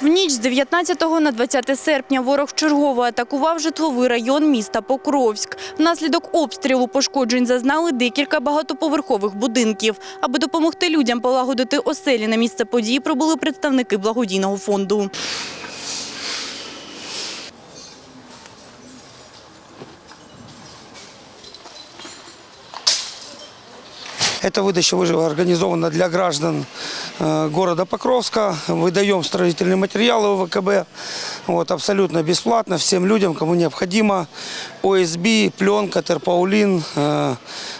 В ніч з 19 на 20 серпня ворог вчергово атакував житловий район міста Покровськ. Внаслідок обстрілу пошкоджень зазнали декілька багатоповерхових будинків. Аби допомогти людям полагодити оселі на місце події, прибули представники благодійного фонду. Эта выдача уже организована для граждан э, города Покровска. Выдаем строительные материалы в ВКБ вот, абсолютно бесплатно всем людям, кому необходимо. ОСБ, пленка, терпаулин э,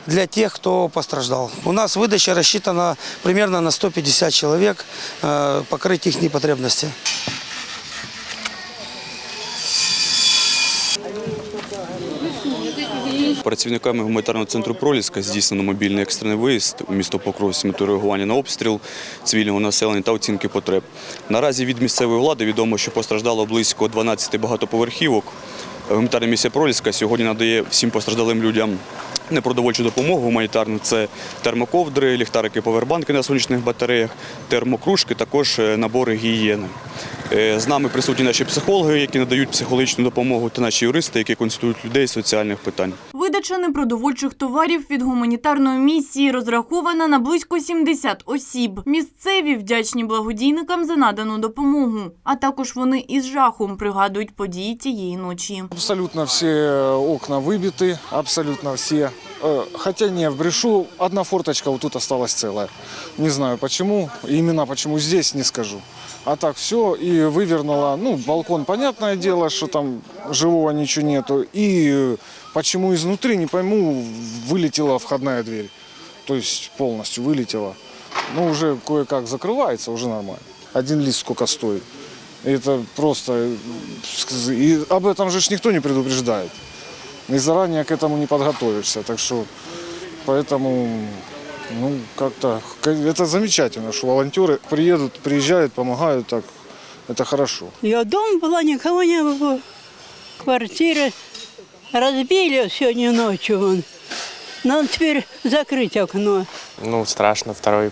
для тех, кто пострадал. У нас выдача рассчитана примерно на 150 человек, э, покрыть их потребности. Працівниками гуманітарного центру Проліска здійснено мобільний екстрений виїзд у місто Покров з метою реагування на обстріл цивільного населення та оцінки потреб. Наразі від місцевої влади відомо, що постраждало близько 12 багатоповерхівок. Гуманітарна місія Проліска сьогодні надає всім постраждалим людям непродовольчу допомогу гуманітарну. Це термоковдри, ліхтарики, повербанки на сонячних батареях, термокружки, також е, набори гігієни. Е, З нами присутні наші психологи, які надають психологічну допомогу, та наші юристи, які консультують людей з соціальних питань. Видача непродовольчих товарів від гуманітарної місії розрахована на близько 70 осіб. Місцеві вдячні благодійникам за надану допомогу. А також вони із жахом пригадують події тієї ночі. Абсолютно всі окна выбиты, абсолютно все. Э, Хотя не, в Брешу одна форточка вот тут осталась целая. Не знаю почему, именно почему здесь не скажу. А так все и вывернуло, ну, балкон, понятное дело, что там живого ничего нету. И почему изнутри, не пойму, вылетела входная дверь. То есть полностью вылетела. Ну, уже кое-как закрывается, уже нормально. Один лист сколько стоит. Это просто... э, И об этом же никто не предупреждает. И заранее к этому не подготовишься. Так что поэтому ну, как-то это замечательно, что волонтеры приедут, приезжают, помогают так. Это хорошо. Я дома была, никого не было. Квартиры разбили сегодня ночью. Вон. Надо теперь закрыть окно. Ну, страшно. Второй,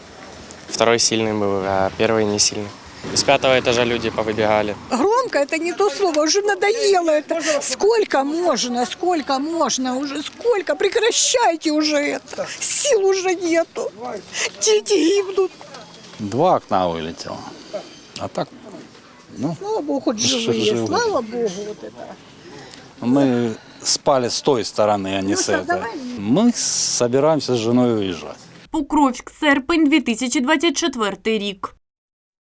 второй сильный был, а первый не сильный. С пятого этажа люди повыбегали. Громко это не то слово, уже надоело это. Сколько можно, сколько можно уже, сколько, прекращайте уже это. Сил уже нету. Дети гибнут. Два окна вылетело. А так, ну, Слава Богу, хоть живые, Живые. слава Богу вот это. мы спали с той стороны, а не с этой. Мы собираемся с женой уезжать. Покровськ, серпень 2024 рік.